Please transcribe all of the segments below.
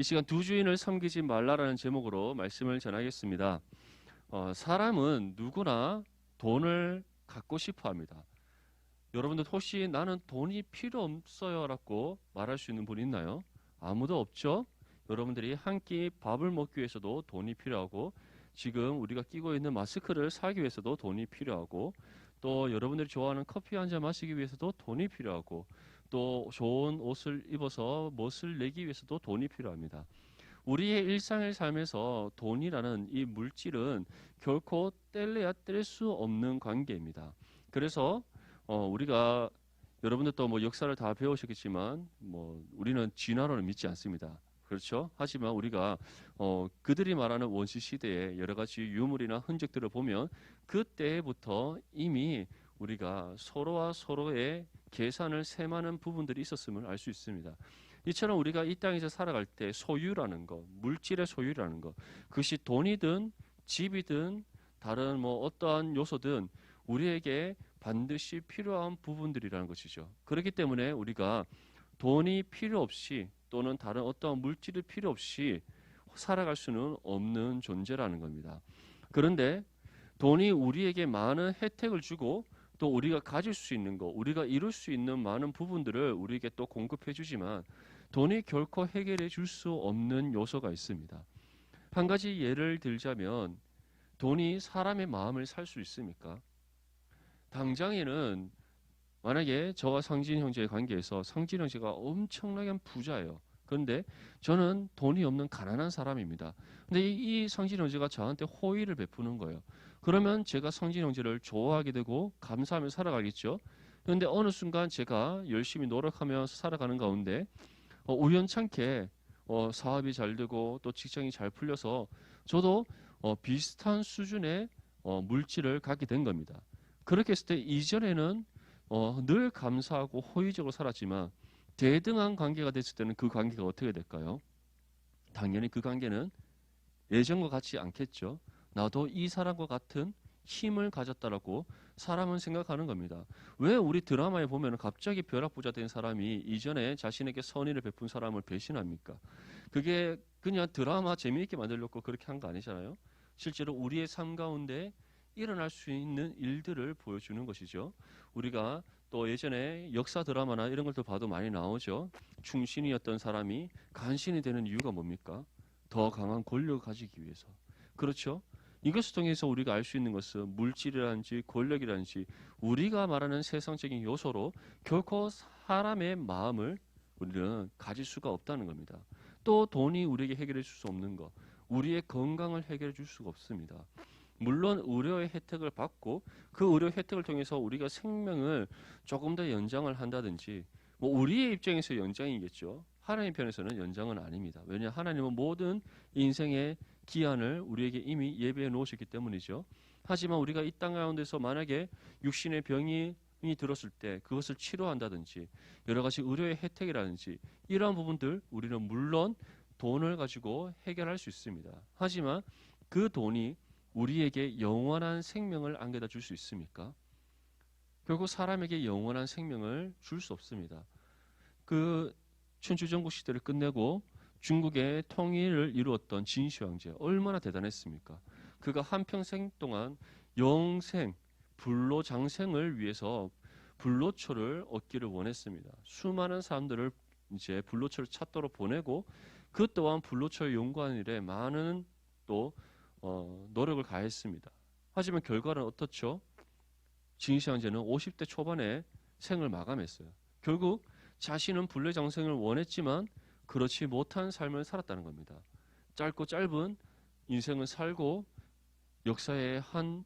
이 시간 두 주인을 섬기지 말라라는 제목으로 말씀을 전하겠습니다. 어, 사람은 누구나 돈을 갖고 싶어 합니다. 여러분들 혹시 나는 돈이 필요 없어요 라고 말할 수 있는 분 있나요? 아무도 없죠? 여러분들이 한 끼 밥을 먹기 위해서도 돈이 필요하고 지금 우리가 끼고 있는 마스크를 사기 위해서도 돈이 필요하고 또 여러분들이 좋아하는 커피 한 잔 마시기 위해서도 돈이 필요하고 또 좋은 옷을 입어서 멋을 내기 위해서도 돈이 필요합니다. 우리의 일상의 삶에서 돈이라는 이 물질은 결코 뗄래야 뗄 수 없는 관계입니다. 그래서 어, 우리가 여러분들도 뭐 역사를 다 배우셨겠지만 뭐 우리는 진화론을 믿지 않습니다. 그렇죠? 하지만 우리가 어, 그들이 말하는 원시 시대의 여러 가지 유물이나 흔적들을 보면 그때부터 이미 우리가 서로와 서로의 계산을 세마는 부분들이 있었음을 알 수 있습니다. 이처럼 우리가 이 땅에서 살아갈 때 소유라는 것, 물질의 소유라는 것, 그것이 돈이든 집이든 다른 뭐 어떠한 요소든 우리에게 반드시 필요한 부분들이라는 것이죠. 그렇기 때문에 우리가 돈이 필요 없이 또는 다른 어떠한 물질이 필요 없이 살아갈 수는 없는 존재라는 겁니다. 그런데 돈이 우리에게 많은 혜택을 주고 또 우리가 가질 수 있는 것, 우리가 이룰 수 있는 많은 부분들을 우리에게 또 공급해 주지만 돈이 결코 해결해 줄 수 없는 요소가 있습니다. 한 가지 예를 들자면 돈이 사람의 마음을 살 수 있습니까? 당장에는 만약에 저와 상진 형제의 관계에서 상진 형제가 엄청나게 부자예요. 그런데 저는 돈이 없는 가난한 사람입니다. 근데 이, 이 상진 형제가 저한테 호의를 베푸는 거예요. 그러면 제가 상진 형제를 좋아하게 되고 감사하며 살아가겠죠. 그런데 어느 순간 제가 열심히 노력하면서 살아가는 가운데 어, 우연찮게 어, 사업이 잘 되고 또 직장이 잘 풀려서 저도 어, 비슷한 수준의 어, 물질을 갖게 된 겁니다. 그렇게 했을 때 이전에는 어, 늘 감사하고 호의적으로 살았지만 대등한 관계가 됐을 때는 그 관계가 어떻게 될까요? 당연히 그 관계는 예전과 같지 않겠죠. 나도 이 사람과 같은 힘을 가졌다라고 사람은 생각하는 겁니다. 왜 우리 드라마에 보면 갑자기 벼락부자 된 사람이 이전에 자신에게 선의를 베푼 사람을 배신합니까? 그게 그냥 드라마 재미있게 만들려고 그렇게 한 거 아니잖아요. 실제로 우리의 삶 가운데 일어날 수 있는 일들을 보여주는 것이죠. 우리가 또 예전에 역사 드라마나 이런 것도 봐도 많이 나오죠. 충신이었던 사람이 간신이 되는 이유가 뭡니까? 더 강한 권력을 가지기 위해서. 그렇죠? 이것을 통해서 우리가 알 수 있는 것은 물질이라든지 권력이라든지 우리가 말하는 세상적인 요소로 결코 사람의 마음을 우리는 가질 수가 없다는 겁니다. 또 돈이 우리에게 해결해 줄 수 없는 것, 우리의 건강을 해결해 줄 수가 없습니다. 물론 의료의 혜택을 받고 그 의료 혜택을 통해서 우리가 생명을 조금 더 연장을 한다든지 뭐 우리의 입장에서 연장이겠죠. 하나님 편에서는 연장은 아닙니다. 왜냐 하나님은 모든 인생의 기한을 우리에게 이미 예배해 놓으셨기 때문이죠. 하지만 우리가 이 땅 가운데서 만약에 육신의 병이 들었을 때 그것을 치료한다든지 여러 가지 의료의 혜택이라든지 이러한 부분들 우리는 물론 돈을 가지고 해결할 수 있습니다. 하지만 그 돈이 우리에게 영원한 생명을 안겨다 줄 수 있습니까? 결국 사람에게 영원한 생명을 줄 수 없습니다. 그 춘추전국 시대를 끝내고 중국의 통일을 이루었던 진시 황제 얼마나 대단했습니까? 그가 한 평생 동안 영생 불로 장생을 위해서 불로초를 얻기를 원했습니다. 수많은 사람들을 이제 불로초를 찾도록 보내고 그 또한 불로초를 연구하는 일에 많은 또 어, 노력을 가했습니다. 하지만 결과는 어떻죠? 진시 황제는 50대 초반에 생을 마감했어요. 결국 자신은 불례 장생을 원했지만 그렇지 못한 삶을 살았다는 겁니다. 짧고 짧은 인생을 살고 역사의 한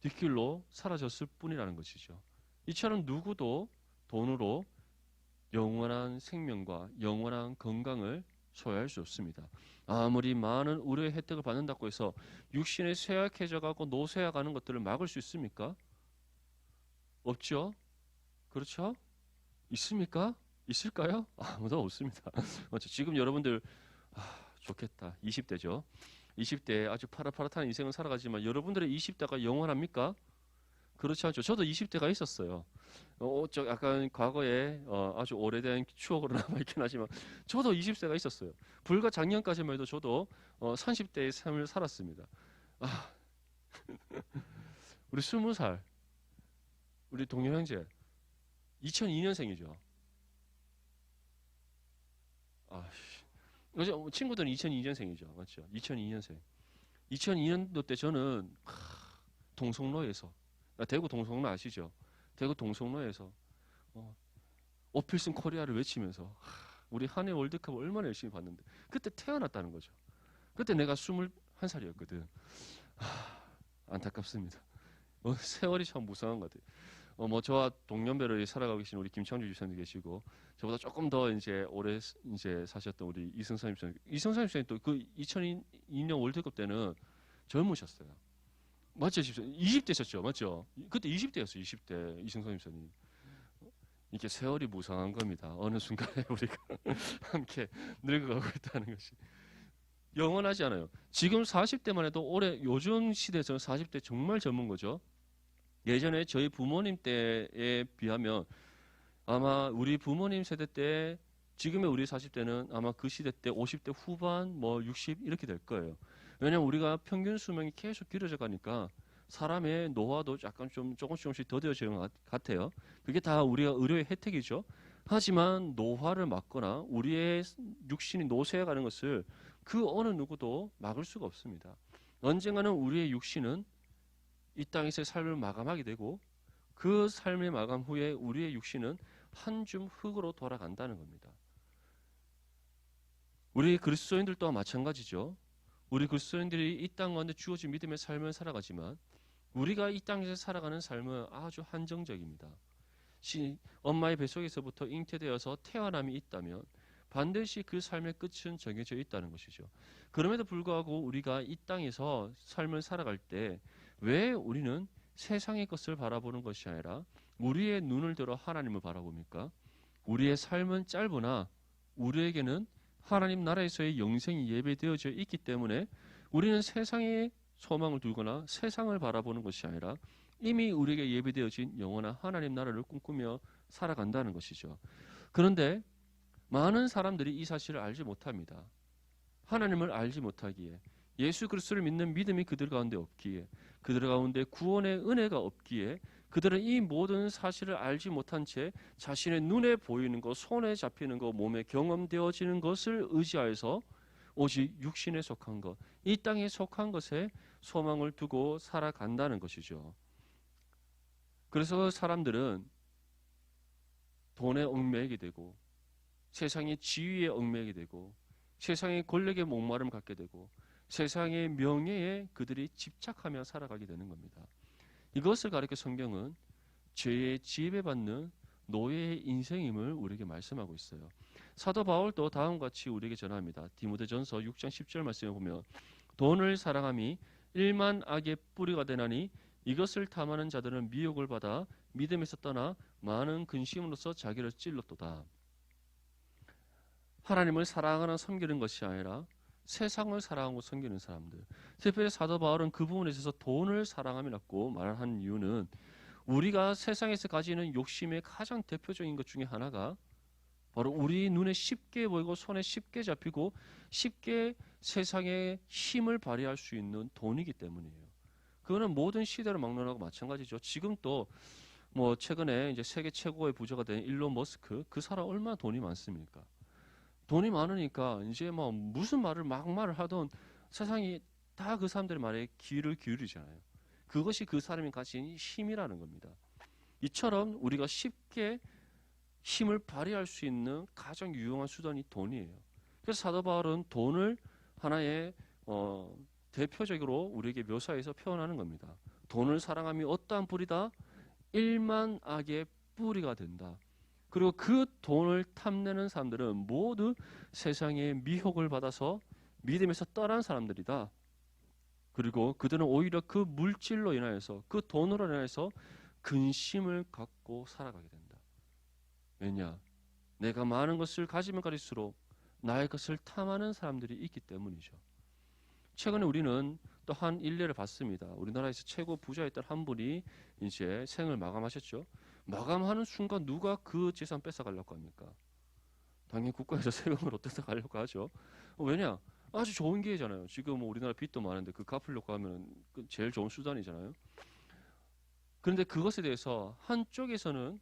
뒷길로 사라졌을 뿐이라는 것이죠. 이처럼 누구도 돈으로 영원한 생명과 영원한 건강을 소유할 수 없습니다. 아무리 많은 의료의 혜택을 받는다고 해서 육신의 쇠약해져 가고 노쇠해 가는 것들을 막을 수 있습니까? 없죠. 그렇죠? 있습니까? 있을까요? 아무도 없습니다. 맞죠? 지금 여러분들 아, 좋겠다. 20대죠. 20대 아주 파릇파릇한 인생을 살아가지만 여러분들의 20대가 영원합니까? 그렇지 않죠. 저도 20대가 있었어요. 어, 저 약간 과거에 어, 아주 오래된 추억으로 남아있긴 하지만 저도 20세가 있었어요. 불과 작년까지만 해도 저도 어, 30대의 삶을 살았습니다. 아, 우리 20살, 우리 동료 형제, 2002년생이죠. 아, 어제 친구들은 2002년생이죠. 맞죠? 2002년생. 2002년도 때 저는 하, 동성로에서 아, 대구 동성로 아시죠? 대구 동성로에서 어, 오필슨 코리아를 외치면서 하, 우리 한해 월드컵 얼마나 열심히 봤는데 그때 태어났다는 거죠. 그때 내가 21살이었거든. 안타깝습니다. 어, 세월이 참 무상한 것 같아요. 어, 뭐 저와 동년배로 살아가고 계신 우리 김창주 주사님 계시고 저보다 조금 더 이제 오래 이제 사셨던 우리 이승선 집사님, 이승선 집사님 또 그 2002년 월드컵 때는 젊으셨어요. 맞죠, 집사님? 20대셨죠, 맞죠? 그때 20대였어요, 20대 이승선 집사님. 이게 세월이 무상한 겁니다. 어느 순간에 우리가 함께 늙어가고 있다는 것이 영원하지 않아요. 지금 40대만 해도 올해 요즘 시대에서는 40대 정말 젊은 거죠. 예전에 저희 부모님 때에 비하면 아마 우리 부모님 세대 때 지금의 우리 40대는 아마 그 시대 때 50대 후반 뭐 60 이렇게 될 거예요. 왜냐면 우리가 평균 수명이 계속 길어져 가니까 사람의 노화도 약간 좀 조금씩 조금씩 더뎌지는 것 같아요. 그게 다 우리가 의료의 혜택이죠. 하지만 노화를 막거나 우리의 육신이 노쇠해 가는 것을 그 어느 누구도 막을 수가 없습니다. 언젠가는 우리의 육신은 이 땅에서의 삶을 마감하게 되고 그 삶의 마감 후에 우리의 육신은 한 줌 흙으로 돌아간다는 겁니다. 우리 그리스도인들 또한 마찬가지죠. 우리 그리스도인들이 이 땅 가운데 주어진 믿음의 삶을 살아가지만 우리가 이 땅에서 살아가는 삶은 아주 한정적입니다. 시, 엄마의 뱃속에서부터 잉태되어서 태어남이 있다면 반드시 그 삶의 끝은 정해져 있다는 것이죠. 그럼에도 불구하고 우리가 이 땅에서 삶을 살아갈 때 왜 우리는 세상의 것을 바라보는 것이 아니라 우리의 눈을 들어 하나님을 바라봅니까? 우리의 삶은 짧으나 우리에게는 하나님 나라에서의 영생이 예배되어져 있기 때문에 우리는 세상에 소망을 두거나 세상을 바라보는 것이 아니라 이미 우리에게 예배되어진 영원한 하나님 나라를 꿈꾸며 살아간다는 것이죠. 그런데 많은 사람들이 이 사실을 알지 못합니다. 하나님을 알지 못하기에 예수 그리스도를 믿는 믿음이 그들 가운데 없기에 그들 가운데 구원의 은혜가 없기에 그들은 이 모든 사실을 알지 못한 채 자신의 눈에 보이는 것, 손에 잡히는 것, 몸에 경험되어지는 것을 의지하여서 오직 육신에 속한 것, 이 땅에 속한 것에 소망을 두고 살아간다는 것이죠. 그래서 사람들은 돈에 얽매이게 되고 세상의 지위에 얽매이게 되고 세상의 권력에 목마름을 갖게 되고 세상의 명예에 그들이 집착하며 살아가게 되는 겁니다. 이것을 가리켜 성경은 죄의 지배받는 노예의 인생임을 우리에게 말씀하고 있어요. 사도 바울도 다음과 같이 우리에게 전합니다. 디모데전서 6장 10절 말씀에 보면 돈을 사랑함이 일만 악의 뿌리가 되나니 이것을 탐하는 자들은 미혹을 받아 믿음에서 떠나 많은 근심으로써 자기를 찔렀도다. 하나님을 사랑하는 섬기는 것이 아니라 세상을 사랑하고 섬기는 사람들. 특별히 사도 바울은 그 부분에 있어서 돈을 사랑함이라고 말하는 이유는 우리가 세상에서 가지는 욕심의 가장 대표적인 것 중에 하나가 바로 우리 눈에 쉽게 보이고 손에 쉽게 잡히고 쉽게 세상에 힘을 발휘할 수 있는 돈이기 때문이에요. 그거는 모든 시대를 막론하고 마찬가지죠. 지금 또 뭐 최근에 이제 세계 최고의 부자가 된 일론 머스크 그 사람 얼마나 돈이 많습니까? 돈이 많으니까 이제 뭐 무슨 말을 막 말을 하던 세상이 다 그 사람들의 말에 귀를 기울이잖아요. 그것이 그 사람이 가진 힘이라는 겁니다. 이처럼 우리가 쉽게 힘을 발휘할 수 있는 가장 유용한 수단이 돈이에요. 그래서 사도 바울은 돈을 하나의 어, 대표적으로 우리에게 묘사해서 표현하는 겁니다. 돈을 사랑함이 어떠한 뿌리다? 일만 악의 뿌리가 된다. 그리고 그 돈을 탐내는 사람들은 모두 세상의 미혹을 받아서 믿음에서 떠난 사람들이다. 그리고 그들은 오히려 그 물질로 인하여서 그 돈으로 인하여서 근심을 갖고 살아가게 된다. 왜냐? 내가 많은 것을 가지면 가질수록 나의 것을 탐하는 사람들이 있기 때문이죠. 최근에 우리는 또 한 일례를 봤습니다. 우리나라에서 최고 부자였던 한 분이 이제 생을 마감하셨죠. 마감하는 순간 누가 그 재산 뺏어가려고 합니까? 당연히 국가에서 세금으로 뜯어가려고 하죠. 왜냐? 아주 좋은 기회잖아요. 지금 뭐 우리나라 빚도 많은데 그 갚으려고 하면 그 제일 좋은 수단이잖아요. 그런데 그것에 대해서 한쪽에서는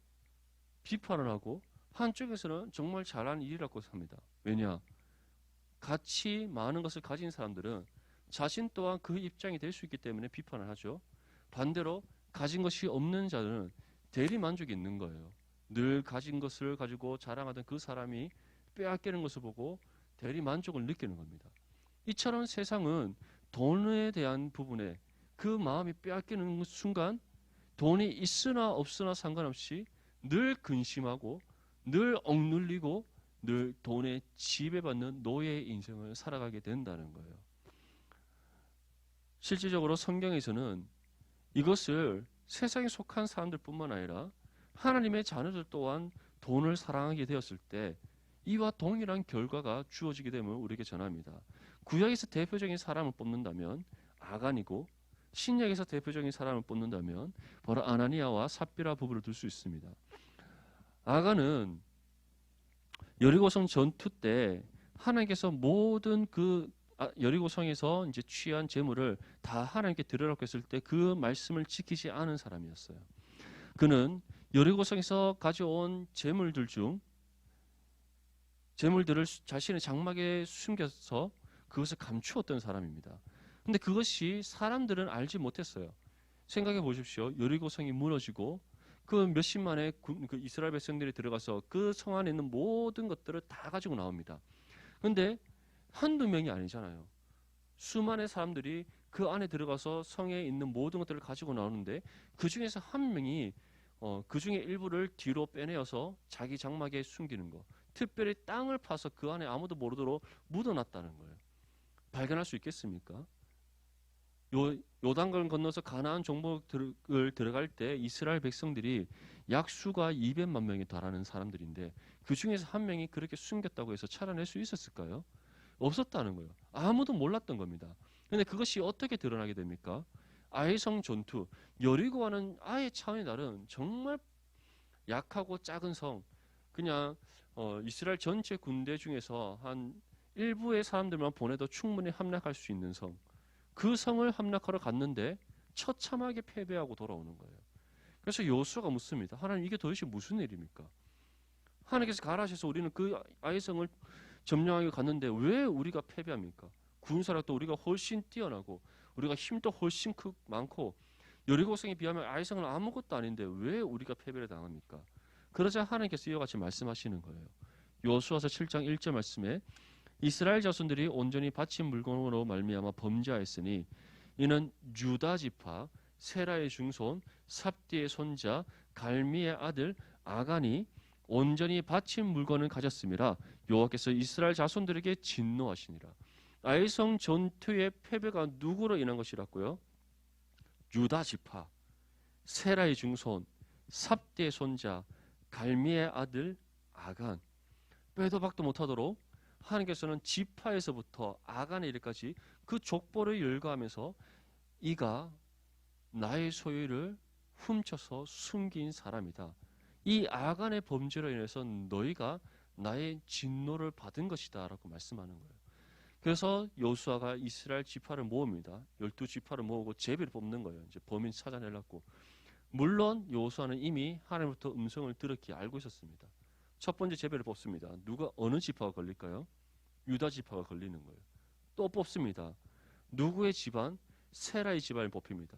비판을 하고 한쪽에서는 정말 잘한 일이라고 합니다. 왜냐? 같이 많은 것을 가진 사람들은 자신 또한 그 입장이 될 수 있기 때문에 비판을 하죠. 반대로 가진 것이 없는 자들은 대리 만족이 있는 거예요. 늘 가진 것을 가지고 자랑하던 그 사람이 빼앗기는 것을 보고 대리 만족을 느끼는 겁니다. 이처럼 세상은 돈에 대한 부분에 그 마음이 빼앗기는 순간 돈이 있으나 없으나 상관없이 늘 근심하고 늘 억눌리고 늘 돈에 지배받는 노예의 인생을 살아가게 된다는 거예요. 실질적으로 성경에서는 이것을 세상에 속한 사람들뿐만 아니라 하나님의 자녀들 또한 돈을 사랑하게 되었을 때 이와 동일한 결과가 주어지게 됨을 우리에게 전합니다. 구약에서 대표적인 사람을 뽑는다면 아간이고 신약에서 대표적인 사람을 뽑는다면 바로 아나니아와 삽비라 부부를 들수 있습니다. 아간은 여리고성 전투 때 하나님께서 모든 그 아, 여리고성에서 이제 취한 재물을 다 하나님께 드리라고 했을 때 그 말씀을 지키지 않은 사람이었어요. 그는 여리고성에서 가져온 재물들 중 재물들을 자신의 장막에 숨겨서 그것을 감추었던 사람입니다. 근데 그것이 사람들은 알지 못했어요. 생각해 보십시오. 여리고성이 무너지고 그 몇십 만의 그 이스라엘 백성들이 들어가서 그 성 안에 있는 모든 것들을 다 가지고 나옵니다. 근데 한두 명이 아니잖아요. 수많은 사람들이 그 안에 들어가서 성에 있는 모든 것들을 가지고 나오는데 그 중에서 한 명이 어, 그 중에 일부를 뒤로 빼내어서 자기 장막에 숨기는 거. 특별히 땅을 파서 그 안에 아무도 모르도록 묻어놨다는 거예요. 발견할 수 있겠습니까? 요 요단강을 건너서 가나안 종목을 들어갈 때 이스라엘 백성들이 약 수가 200만 명이 달하는 사람들인데 그 중에서 한 명이 그렇게 숨겼다고 해서 찾아낼 수 있었을까요? 없었다는 거예요. 아무도 몰랐던 겁니다. 근데 그것이 어떻게 드러나게 됩니까? 아이성 전투 여리고와는 아예 차원이 다른 정말 약하고 작은 성 그냥 어, 이스라엘 전체 군대 중에서 한 일부의 사람들만 보내도 충분히 함락할 수 있는 성. 그 성을 함락하러 갔는데 처참하게 패배하고 돌아오는 거예요. 그래서 요수가 묻습니다. 하나님 이게 도대체 무슨 일입니까? 하나님께서 가라하셔서 우리는 그 아이성을 점령하게 갔는데 왜 우리가 패배합니까? 군사력도 우리가 훨씬 뛰어나고 우리가 힘도 훨씬 크, 많고 여리고성에 비하면 아이성은 아무것도 아닌데 왜 우리가 패배를 당합니까? 그러자 하나님께서 이와 같이 말씀하시는 거예요. 요수와서 7장 1절 말씀에 이스라엘 자손들이 온전히 바친 물건으로 말미암아 범죄하였으니 이는 유다 지파 세라의 중손 삽디의 손자 갈미의 아들 아간이 온전히 바친 물건을 가졌음이라 여호와께서 이스라엘 자손들에게 진노하시니라. 아이성 전투의 패배가 누구로 인한 것이라고요? 유다 지파 세라의 중손 삽디의 손자 갈미의 아들 아간 빼도 박도 못하도록 하나님께서는 지파에서부터 아간의 일까지 그 족보를 열거하면서 이가 나의 소유를 훔쳐서 숨긴 사람이다. 이 아간의 범죄로 인해서 너희가 나의 진노를 받은 것이다 라고 말씀하는 거예요. 그래서 여수아가 이스라엘 지파를 모읍니다. 열두 지파를 모으고 제비를 뽑는 거예요. 이제 범인 찾아내려고. 물론 여수아는 이미 하나님부터 음성을 들었기에 알고 있었습니다. 첫 번째 제비를 뽑습니다. 누가 어느 지파가 걸릴까요? 유다 지파가 걸리는 거예요. 또 뽑습니다. 누구의 집안? 세라의 집안을 뽑힙니다.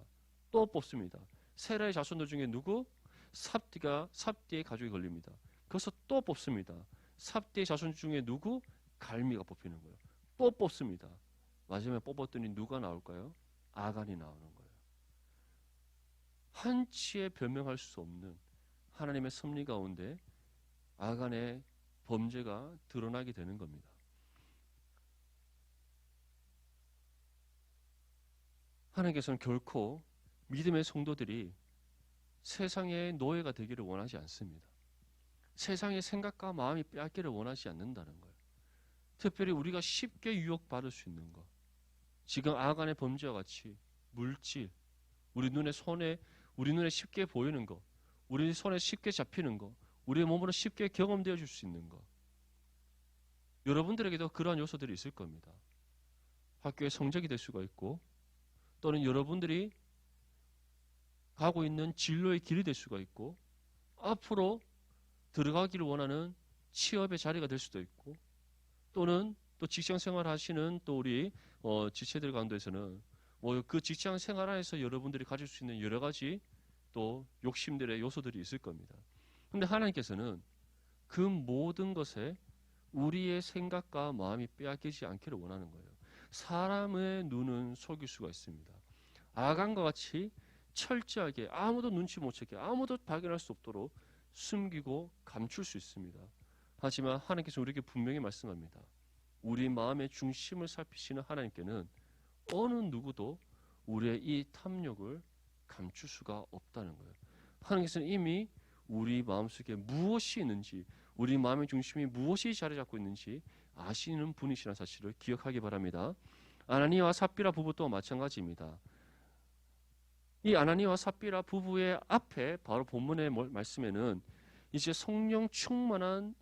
또 뽑습니다. 세라의 자손들 중에 누구? 삽디가 삽디의 가족이 걸립니다. 그래서 또 뽑습니다. 삽디의 자손 중에 누구? 갈미가 뽑히는 거예요. 또 뽑습니다. 마지막에 뽑았더니 누가 나올까요? 아간이 나오는 거예요. 한치에 변명할 수 없는 하나님의 섭리 가운데 아간의 범죄가 드러나게 되는 겁니다. 하나님께서는 결코 믿음의 성도들이 세상의 노예가 되기를 원하지 않습니다. 세상의 생각과 마음이 빼앗기를 원하지 않는다는 거예요. 특별히 우리가 쉽게 유혹받을 수 있는 것. 지금 아간의 범죄와 같이 물질, 우리 눈에 손에 우리 눈에 쉽게 보이는 거, 우리 손에 쉽게 잡히는 거, 우리의 몸으로 쉽게 경험되어 줄 수 있는 거. 여러분들에게도 그러한 요소들이 있을 겁니다. 학교의 성적이 될 수가 있고 또는 여러분들이 가고 있는 진로의 길이 될 수가 있고 앞으로 들어가기를 원하는 취업의 자리가 될 수도 있고 또는 또 직장 생활 하시는 또 우리 어, 지체들 가운데서는 뭐 그 직장 생활 안에서 여러분들이 가질 수 있는 여러 가지 또 욕심들의 요소들이 있을 겁니다. 근데 하나님께서는 그 모든 것에 우리의 생각과 마음이 빼앗기지 않기를 원하는 거예요. 사람의 눈은 속일 수가 있습니다. 아간과 같이 철저하게 아무도 눈치 못 채게 아무도 발견할 수 없도록 숨기고 감출 수 있습니다. 하지만 하나님께서 우리에게 분명히 말씀합니다. 우리 마음의 중심을 살피시는 하나님께는 어느 누구도 우리의 이 탐욕을 감출 수가 없다는 거예요. 하나님께서는 이미 우리 마음속에 무엇이 있는지, 우리 마음의 중심이 무엇이 자리 잡고 있는지 아시는 분이시라는 사실을 기억하기 바랍니다. 아나니와 삽비라 부부도 마찬가지입니다. 이 아나니와 삽비라 부부의 앞에 바로 본문의 말씀에는 이제 성령 충만한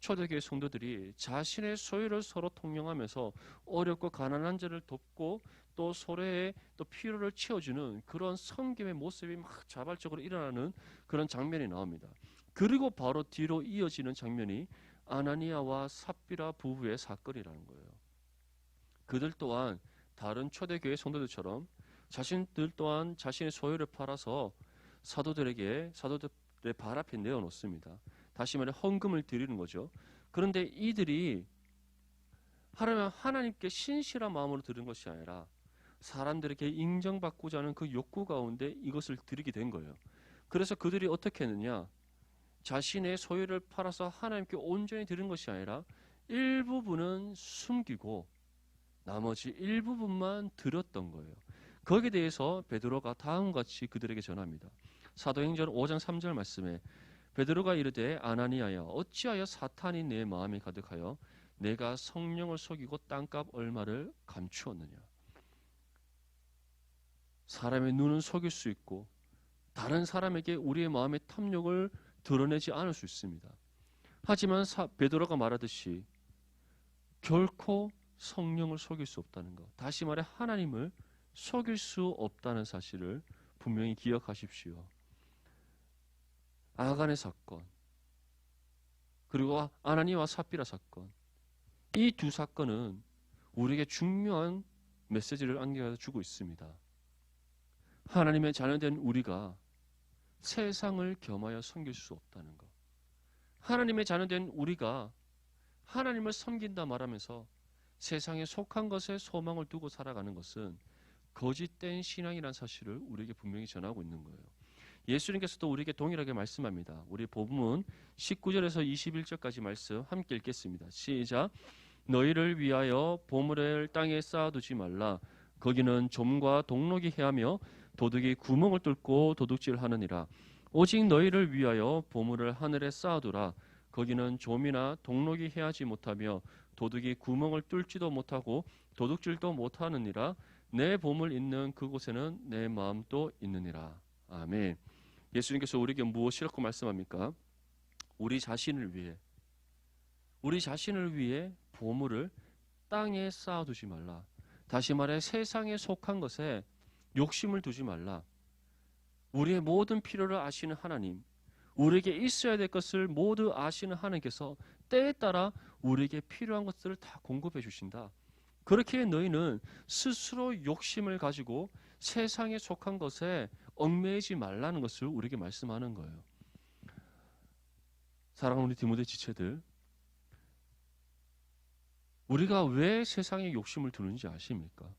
초대교회 성도들이 자신의 소유를 서로 통용하면서 어렵고 가난한 자를 돕고 또 소래의 또 필요를 채워주는 그런 성김의 모습이 막 자발적으로 일어나는 그런 장면이 나옵니다. 그리고 바로 뒤로 이어지는 장면이 아나니아와 삽비라 부부의 사건이라는 거예요. 그들 또한 다른 초대교회 성도들처럼 자신들 또한 자신의 소유를 팔아서 사도들에게 사도들의 발 앞에 내어놓습니다. 다시 말해 헌금을 드리는 거죠. 그런데 이들이 하나님 하나님께 신실한 마음으로 드린 것이 아니라 사람들에게 인정받고자 하는 그 욕구 가운데 이것을 드리게 된 거예요. 그래서 그들이 어떻게 했느냐? 자신의 소유를 팔아서 하나님께 온전히 드린 것이 아니라 일부분은 숨기고 나머지 일부분만 드렸던 거예요. 거기에 대해서 베드로가 다음과 같이 그들에게 전합니다. 사도행전 5장 3절 말씀에 베드로가 이르되 아나니아야 어찌하여 사탄이 내 마음에 가득하여 내가 성령을 속이고 땅값 얼마를 감추었느냐 사람의 눈은 속일 수 있고 다른 사람에게 우리의 마음의 탐욕을 드러내지 않을 수 있습니다. 하지만 사, 베드로가 말하듯이 결코 성령을 속일 수 없다는 것. 다시 말해 하나님을 속일 수 없다는 사실을 분명히 기억하십시오. 아간의 사건 그리고 아나니와 사피라 사건 이 두 사건은 우리에게 중요한 메시지를 안겨서 주고 있습니다. 하나님의 자녀된 우리가 세상을 겸하여 섬길 수 없다는 것. 하나님의 자녀된 우리가 하나님을 섬긴다 말하면서 세상에 속한 것에 소망을 두고 살아가는 것은 거짓된 신앙이라는 사실을 우리에게 분명히 전하고 있는 거예요. 예수님께서도 우리에게 동일하게 말씀합니다. 우리 본문 19절에서 21절까지 말씀 함께 읽겠습니다. 시작. 너희를 위하여 보물을 땅에 쌓아두지 말라. 거기는 좀과 동록이 해하며 도둑이 구멍을 뚫고 도둑질하느니라. 오직 너희를 위하여 보물을 하늘에 쌓아두라. 거기는 좀이나 동록이 해하지 못하며 도둑이 구멍을 뚫지도 못하고 도둑질도 못하느니라. 내 보물 있는 그곳에는 내 마음도 있느니라. 아멘. 예수님께서 우리에게 무엇이라고 말씀합니까? 우리 자신을 위해 우리 자신을 위해 보물을 땅에 쌓아 두지 말라. 다시 말해 세상에 속한 것에 욕심을 두지 말라. 우리의 모든 필요를 아시는 하나님, 우리에게 있어야 될 것을 모두 아시는 하나님께서 때에 따라 우리에게 필요한 것들을 다 공급해 주신다. 그렇게 너희는 스스로 욕심을 가지고 세상에 속한 것에 얽매이지 말라는 것을 우리에게 말씀하는 거예요. 사랑하는 우리 디모데 지체들, 우리가 왜 세상에 욕심을 두는지 아십니까?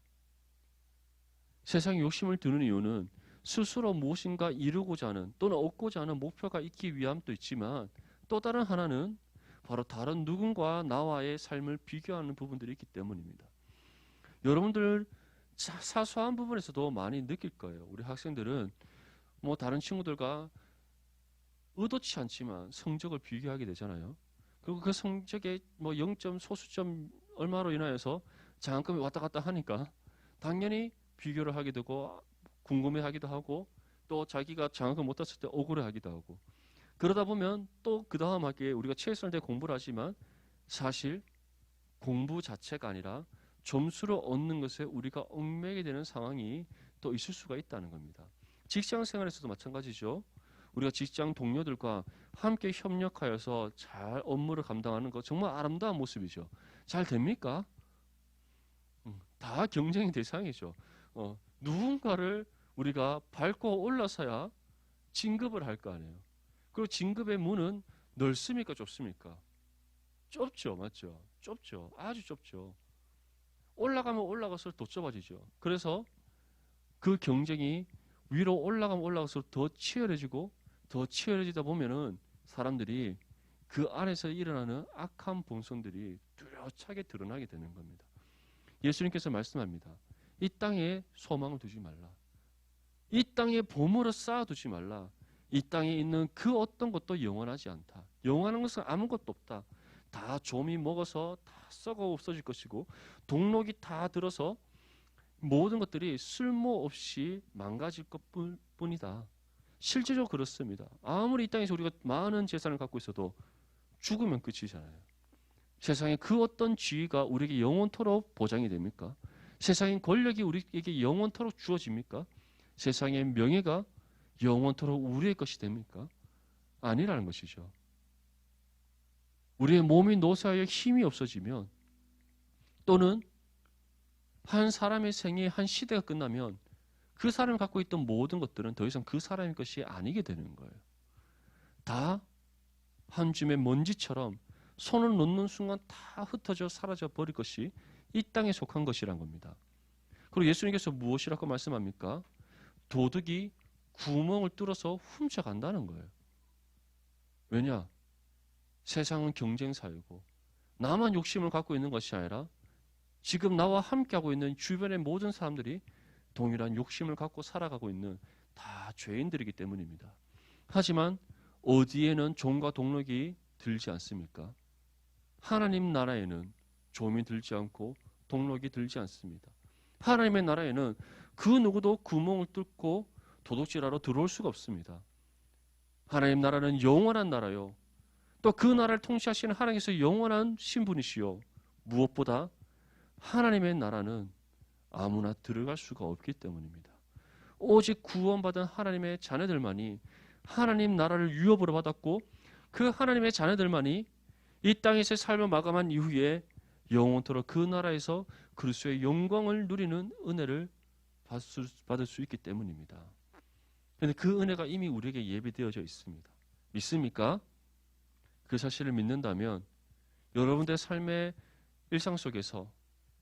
세상에 욕심을 두는 이유는 스스로 무엇인가 이루고자 하는 또는 얻고자 하는 목표가 있기 위함도 있지만 또 다른 하나는 바로 다른 누군가 나와의 삶을 비교하는 부분들이 있기 때문입니다. 여러분들 사소한 부분에서도 많이 느낄 거예요. 우리 학생들은 뭐 다른 친구들과 의도치 않지만 성적을 비교하게 되잖아요. 그리고 그 성적의 뭐 0점 소수점 얼마로 인하여서 장학금이 왔다 갔다 하니까 당연히 비교를 하게 되고 궁금해하기도 하고 또 자기가 장학금 못 땄을 때 억울해하기도 하고 그러다 보면 또 그 다음 학기에 우리가 최선을 다해 공부를 하지만 사실 공부 자체가 아니라 점수를 얻는 것에 우리가 얽매게 되는 상황이 또 있을 수가 있다는 겁니다. 직장 생활에서도 마찬가지죠. 우리가 직장 동료들과 함께 협력하여서 잘 업무를 감당하는 것 정말 아름다운 모습이죠. 잘 됩니까? 음, 다 경쟁의 대상이죠. 어, 누군가를 우리가 밟고 올라서야 진급을 할 거 아니에요. 그리고 진급의 문은 넓습니까 좁습니까? 좁죠, 맞죠? 좁죠, 아주 좁죠. 올라가면 올라갈수록 더 좁아지죠. 그래서 그 경쟁이 위로 올라가면 올라갈수록 더 치열해지고 더 치열해지다 보면은 사람들이 그 안에서 일어나는 악한 본성들이 뚜렷하게 드러나게 되는 겁니다. 예수님께서 말씀합니다. 이 땅에 소망을 두지 말라. 이 땅에 보물을 쌓아두지 말라. 이 땅에 있는 그 어떤 것도 영원하지 않다. 영원한 것은 아무것도 없다. 다 좀이 먹어서 다 썩어 없어질 것이고 동록이 다 들어서 모든 것들이 쓸모없이 망가질 것뿐이다. 실제적으로 그렇습니다. 아무리 이 땅에서 우리가 많은 재산을 갖고 있어도 죽으면 끝이잖아요. 세상에 그 어떤 지위가 우리에게 영원토록 보장이 됩니까? 세상의 권력이 우리에게 영원토록 주어집니까? 세상의 명예가 영원토록 우리의 것이 됩니까? 아니라는 것이죠. 우리의 몸이 노쇠하여 힘이 없어지면 또는 한 사람의 생애 한 시대가 끝나면 그 사람이 갖고 있던 모든 것들은 더 이상 그 사람의 것이 아니게 되는 거예요. 다 한 줌의 먼지처럼 손을 놓는 순간 다 흩어져 사라져 버릴 것이 이 땅에 속한 것이란 겁니다. 그리고 예수님께서 무엇이라고 말씀합니까? 도둑이 구멍을 뚫어서 훔쳐간다는 거예요. 왜냐? 세상은 경쟁 사회고 나만 욕심을 갖고 있는 것이 아니라 지금 나와 함께하고 있는 주변의 모든 사람들이 동일한 욕심을 갖고 살아가고 있는 다 죄인들이기 때문입니다. 하지만 어디에는 종과 동력이 들지 않습니까? 하나님 나라에는 종이 들지 않고 동력이 들지 않습니다. 하나님의 나라에는 그 누구도 구멍을 뚫고 도둑질하러 들어올 수가 없습니다. 하나님 나라는 영원한 나라요. 또 그 나라를 통치하시는 하나님께서 영원한 신분이시요. 무엇보다 하나님의 나라는 아무나 들어갈 수가 없기 때문입니다. 오직 구원받은 하나님의 자녀들만이 하나님 나라를 유업으로 받았고 그 하나님의 자녀들만이 이 땅에서 삶을 마감한 이후에 영원토록 그 나라에서 그리스도의 영광을 누리는 은혜를 받을 수 있기 때문입니다. 그런데 그 은혜가 이미 우리에게 예비되어져 있습니다. 믿습니까? 그 사실을 믿는다면 여러분들의 삶의 일상 속에서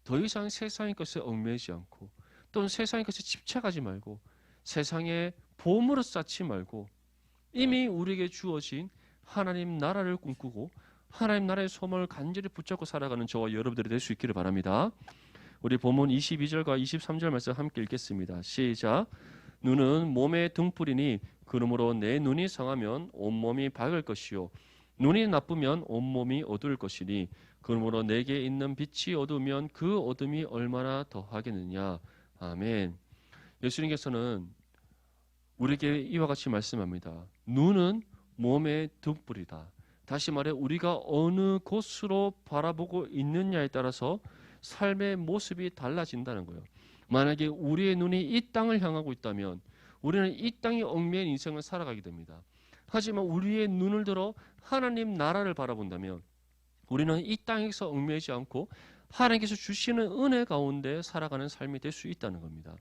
더 이상 세상의 것에 얽매이지 않고 또는 세상의 것에 집착하지 말고 세상의 보물을 쌓지 말고 이미 우리에게 주어진 하나님 나라를 꿈꾸고 하나님 나라의 소망을 간절히 붙잡고 살아가는 저와 여러분들이 될 수 있기를 바랍니다. 우리 본문 22절과 23절 말씀 함께 읽겠습니다. 시작. 눈은 몸의 등불이니 그러므로 내 눈이 상하면 온몸이 밝을 것이요 눈이 나쁘면 온몸이 어두울 것이니 그러므로 내게 있는 빛이 어두우면 그 어둠이 얼마나 더하겠느냐. 아멘. 예수님께서는 우리에게 이와 같이 말씀합니다. 눈은 몸의 등불이다. 다시 말해 우리가 어느 곳으로 바라보고 있느냐에 따라서 삶의 모습이 달라진다는 거예요. 만약에 우리의 눈이 이 땅을 향하고 있다면 우리는 이 땅에 얽매인 인생을 살아가게 됩니다. 하지만 우리의 눈을 들어 하나님 나라를 바라본다면 우리는 이 땅에서 얽매이지 않고 하나님께서 주시는 은혜 가운데 살아가는 삶이 될 수 있다는 겁니다.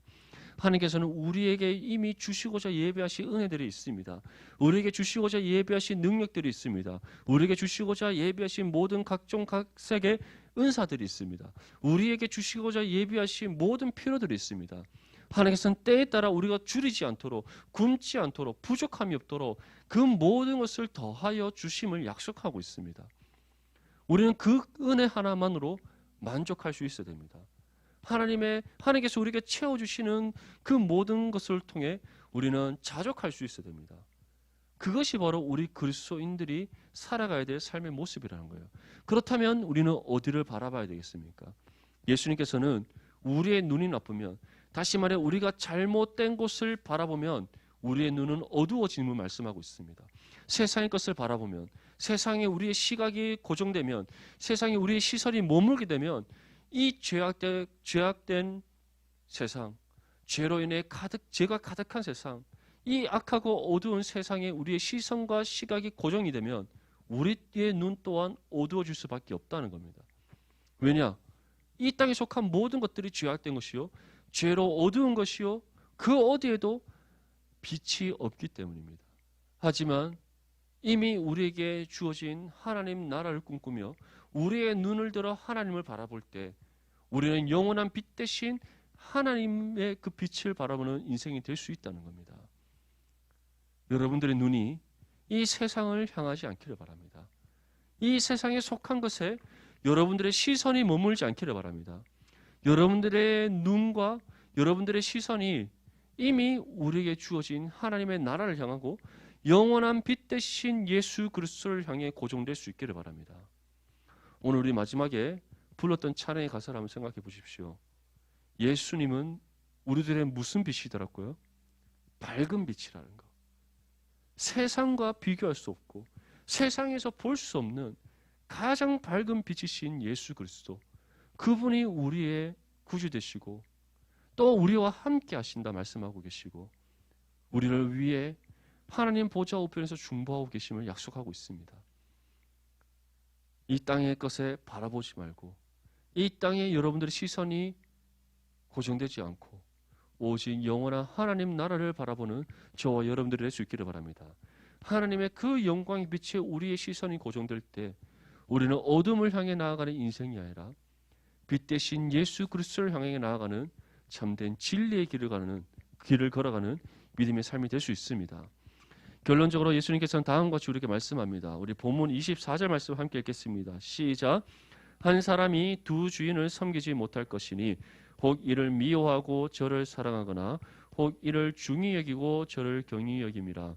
하나님께서는 우리에게 이미 주시고자 예배하신 은혜들이 있습니다. 우리에게 주시고자 예배하신 능력들이 있습니다. 우리에게 주시고자 예배하신 모든 각종 각색의 은사들이 있습니다. 우리에게 주시고자 예배하신 모든 필요들이 있습니다. 하나님께서는 때에 따라 우리가 줄이지 않도록 굶지 않도록 부족함이 없도록 그 모든 것을 더하여 주심을 약속하고 있습니다. 우리는 그 은혜 하나만으로 만족할 수 있어야 됩니다. 하나님의 하나님께서 우리에게 채워 주시는 그 모든 것을 통해 우리는 자족할 수 있어야 됩니다. 그것이 바로 우리 그리스도인들이 살아가야 될 삶의 모습이라는 거예요. 그렇다면 우리는 어디를 바라봐야 되겠습니까? 예수님께서는 우리의 눈이 나쁘면 다시 말해 우리가 잘못된 곳을 바라보면 우리의 눈은 어두워짐을 말씀하고 있습니다. 세상의 것을 바라보면 세상에 우리의 시각이 고정되면 세상에 우리의 시선이 머물게 되면 이 죄악된, 죄악된 세상 죄로 인해 가득 죄가 가득한 세상 이 악하고 어두운 세상에 우리의 시선과 시각이 고정이 되면 우리의 눈 또한 어두워질 수밖에 없다는 겁니다. 왜냐? 이 땅에 속한 모든 것들이 죄악된 것이요 죄로 어두운 것이요 그 어디에도 빛이 없기 때문입니다. 하지만 이미 우리에게 주어진 하나님 나라를 꿈꾸며 우리의 눈을 들어 하나님을 바라볼 때 우리는 영원한 빛 대신 하나님의 그 빛을 바라보는 인생이 될 수 있다는 겁니다. 여러분들의 눈이 이 세상을 향하지 않기를 바랍니다. 이 세상에 속한 것에 여러분들의 시선이 머물지 않기를 바랍니다. 여러분들의 눈과 여러분들의 시선이 이미 우리에게 주어진 하나님의 나라를 향하고 영원한 빛 대신 예수 그리스도를 향해 고정될 수 있기를 바랍니다. 오늘 우리 마지막에 불렀던 찬양의 가사를 한번 생각해 보십시오. 예수님은 우리들의 무슨 빛이더라고요? 밝은 빛이라는 거. 세상과 비교할 수 없고 세상에서 볼 수 없는 가장 밝은 빛이신 예수 그리스도. 그분이 우리의 구주 되시고 또 우리와 함께 하신다 말씀하고 계시고 우리를 위해 하나님 보좌 우편에서 중보하고 계심을 약속하고 있습니다. 이 땅의 것에 바라보지 말고 이 땅에 여러분들의 시선이 고정되지 않고 오직 영원한 하나님 나라를 바라보는 저와 여러분들이 될 수 있기를 바랍니다. 하나님의 그 영광의 빛에 우리의 시선이 고정될 때 우리는 어둠을 향해 나아가는 인생이 아니라 빛 대신 예수 그리스도를 향해 나아가는 참된 진리의 길을 가는 길을 걸어가는 믿음의 삶이 될 수 있습니다. 결론적으로 예수님께서는 다음과 같이 우리에게 말씀합니다. 우리 본문 24절 말씀 함께 읽겠습니다. 시작. 한 사람이 두 주인을 섬기지 못할 것이니 혹 이를 미워하고 저를 사랑하거나 혹 이를 중히 여기고 저를 경히 여김이라.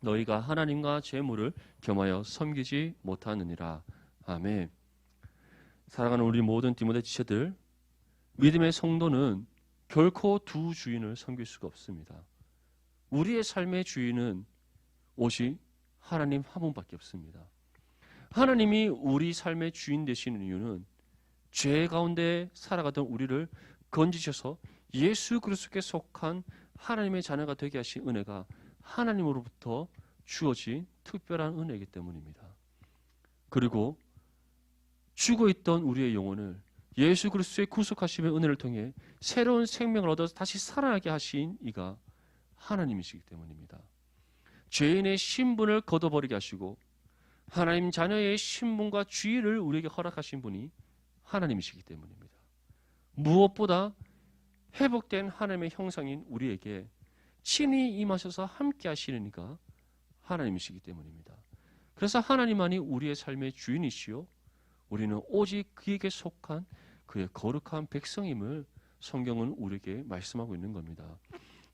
너희가 하나님과 재물을 겸하여 섬기지 못하느니라. 아멘. 사랑하는 우리 모든 디모데 지체들, 믿음의 성도는 결코 두 주인을 섬길 수가 없습니다. 우리의 삶의 주인은 오직 하나님 한 분밖에 없습니다. 하나님이 우리 삶의 주인 되시는 이유는 죄 가운데 살아가던 우리를 건지셔서 예수 그리스도께 속한 하나님의 자녀가 되게 하신 은혜가 하나님으로부터 주어진 특별한 은혜이기 때문입니다. 그리고 죽어 있던 우리의 영혼을 예수 그리스도의 구속하심의 은혜를 통해 새로운 생명을 얻어서 다시 살아나게 하신 이가 하나님이시기 때문입니다. 죄인의 신분을 걷어버리게 하시고 하나님 자녀의 신분과 주의를 우리에게 허락하신 분이 하나님이시기 때문입니다. 무엇보다 회복된 하나님의 형상인 우리에게 친히 임하셔서 함께 하시는 이가 하나님이시기 때문입니다. 그래서 하나님만이 우리의 삶의 주인이시요 우리는 오직 그에게 속한 그의 거룩한 백성임을 성경은 우리에게 말씀하고 있는 겁니다.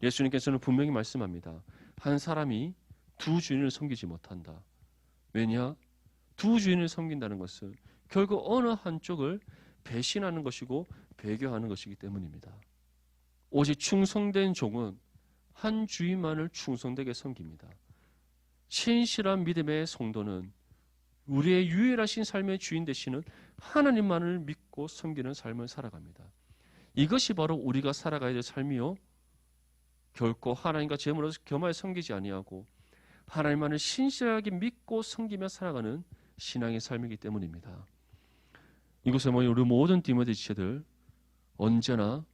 예수님께서는 분명히 말씀합니다. 한 사람이 두 주인을 섬기지 못한다. 왜냐? 두 주인을 섬긴다는 것은 결국 어느 한쪽을 배신하는 것이고 배교하는 것이기 때문입니다. 오직 충성된 종은 한 주인만을 충성되게 섬깁니다. 신실한 믿음의 성도는 우리의 유일하신 삶의 주인 되시는 하나님만을 믿고 섬기는 삶을 살아갑니다. 이것이 바로 우리가 살아가야 될 삶이요. 결코 하나님과 재물로 겸하여 섬기지 아니하고 하나님만을 신실하게 믿고 섬기며 살아가는 신앙의 삶이기 때문입니다. 이곳에 모인 우리 모든 디모데 지체들 언제나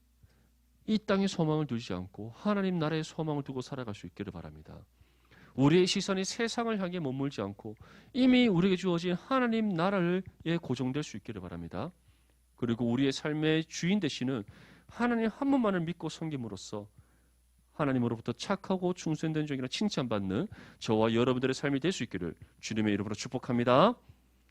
이 땅의 소망을 두지 않고 하나님 나라의 소망을 두고 살아갈 수 있기를 바랍니다. 우리의 시선이 세상을 향해 머물지 않고 이미 우리에게 주어진 하나님 나라에 고정될 수 있기를 바랍니다. 그리고 우리의 삶의 주인 되시는 하나님 한 분만을 믿고 섬김으로써 하나님으로부터 착하고 충성된 종이라 칭찬받는 저와 여러분들의 삶이 될 수 있기를 주님의 이름으로 축복합니다.